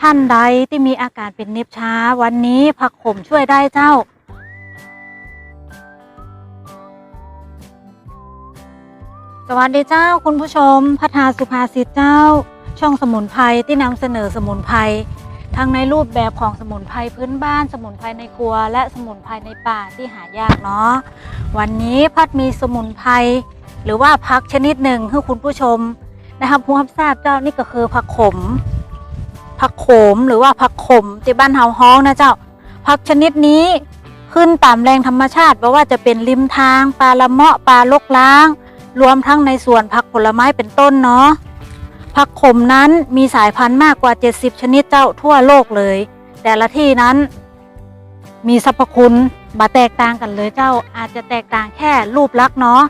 ท่านใดที่มีอาการเป็นเน็บช้าวันนี้ผักขมช่วยได้เจ้า สวัสดีเจ้าคุณผู้ชม พัฒนาสุภาษิตเจ้า ช่องสมุนไพรที่นำเสนอสมุนไพรทั้งในรูปแบบของสมุนไพรพื้นบ้าน สมุนไพรในครัว และสมุนไพรในป่าที่หายากเนาะวันนี้พัดมีสมุนไพรหรือว่าพักชนิดหนึ่งให้คุณผู้ชมนะครับผู้รับทราบเจ้านี่ก็คือผักขม ผักโขมหรือว่าผักขมที่บ้านเฮาฮ้องนะเจ้าผักชนิดนี้ขึ้นตามแรงธรรมชาติไม่ว่าจะเป็นริมทางปลาละเมาะปลาลกล้าง รวมทั้งในส่วนผักผลไม้เป็นต้นเนาะผักขมนั้นมีสายพันธุ์มากกว่า 70 ชนิดเจ้าทั่วโลกเลย แต่ละที่นั้น มีสรรพคุณบาแตกต่างกันเลยเจ้าอาจจะแตกต่างแค่รูปลักษณ์เนาะ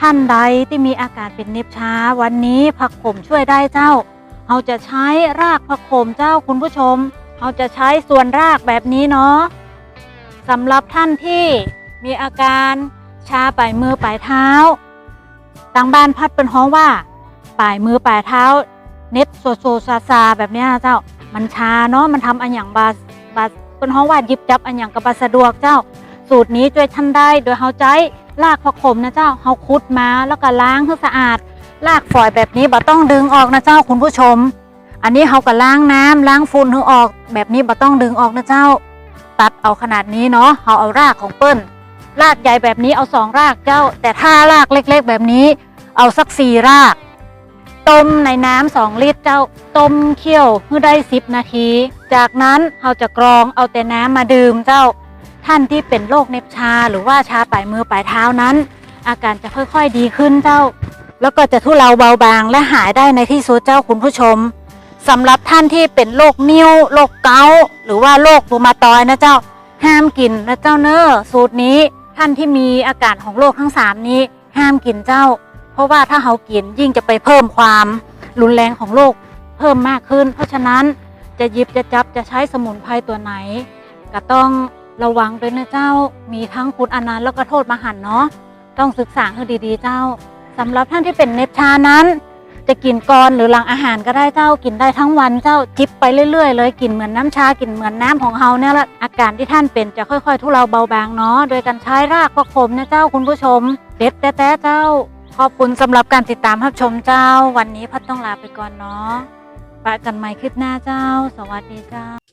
ท่านใดที่มีอาการเป็นเน็บช้าวันนี้ผักขมช่วยได้เจ้า เราจะใช้รากผักขมเจ้าคุณผู้ชม เราจะใช้ส่วนรากแบบนี้เนาะสำหรับท่านที่มีอาการชาปลายมือปลายเท้าต่างบ้านพัดเป็นฮ้องว่าปลายมือปลายเท้า เน็ตโซโซซาซาแบบนี้เจ้า มันชาเนาะมันทำอันอย่างบาบาเป็นฮ้องว่าหยิบจับอันอย่างกับบาสะดวกเจ้า สูตรนี้ช่วยท่านได้โดยเฮาใจรากผักขมนะเจ้าเฮาคุดมาแล้วก็ล้างให้สะอาด ลากฝอยแบบนี้บ่ต้องดึงออกนะเจ้าคุณผู้ชม อันนี้เขาก็ล้างน้ำล้างฝุ่นให้ออก แบบนี้บ่ต้องดึงออกนะเจ้า ตัดเอาขนาดนี้เนาะเขาเอารากของเปิ้ลรากใหญ่แบบนี้เอาสองรากเจ้า แต่ถ้ารากเล็ก ๆ แบบนี้ เอาสักสี่ราก ต้มในน้ำสองลิตรเจ้าต้มเคี่ยวเพื่อได้สิบนาที จากนั้นเราจะกรองเอาแต่น้ำมาดื่มเจ้า ท่านที่เป็นโรคเน็บชาหรือว่าชาปลายมือปลายเท้านั้น อาการจะค่อยๆดีขึ้นเจ้า แล้วก็จะทุเลาเบาบางและหายได้ในที่สุดเจ้าคุณผู้ชมสำหรับท่านที่เป็นโรคนิ้วโรคเกาต์หรือว่าโรครูมาตอยนะเจ้าห้ามกินนะเจ้าเนอสูตรนี้ท่านที่มีอาการของโรคทั้งสามนี้ ห้ามกินเจ้า เพราะว่าถ้าเขากินยิ่งจะไปเพิ่มความรุนแรงของโรคเพิ่มมากขึ้น เพราะฉะนั้นจะหยิบจะจับจะใช้สมุนไพรตัวไหน ก็ต้องระวังด้วยนะเจ้ามีทั้งคุณอนันต์แล้วก็โทษมหันเนาะต้องศึกษาให้ดีๆเจ้า สำหรับท่านที่เป็นเนบชานั้น จะกินก่อนหรือหลังอาหารก็ได้เจ้ากินได้ทั้งวันเจ้าจิบไปเรื่อยๆ เลยกินเหมือนน้ำชากินเหมือนน้ำของเฮาเนี่ยแหละอาการที่ท่านเป็นจะค่อยๆ ทุเลาเบาบางเนาะโดยการใช้รากประคมนะเจ้าคุณผู้ชม เด็ดแต่เจ้า ขอบคุณสำหรับการติดตามรับชมเจ้า วันนี้พัดต้องลาไปก่อนเนาะปะกันใหม่คลิปหน้าเจ้า สวัสดีเจ้า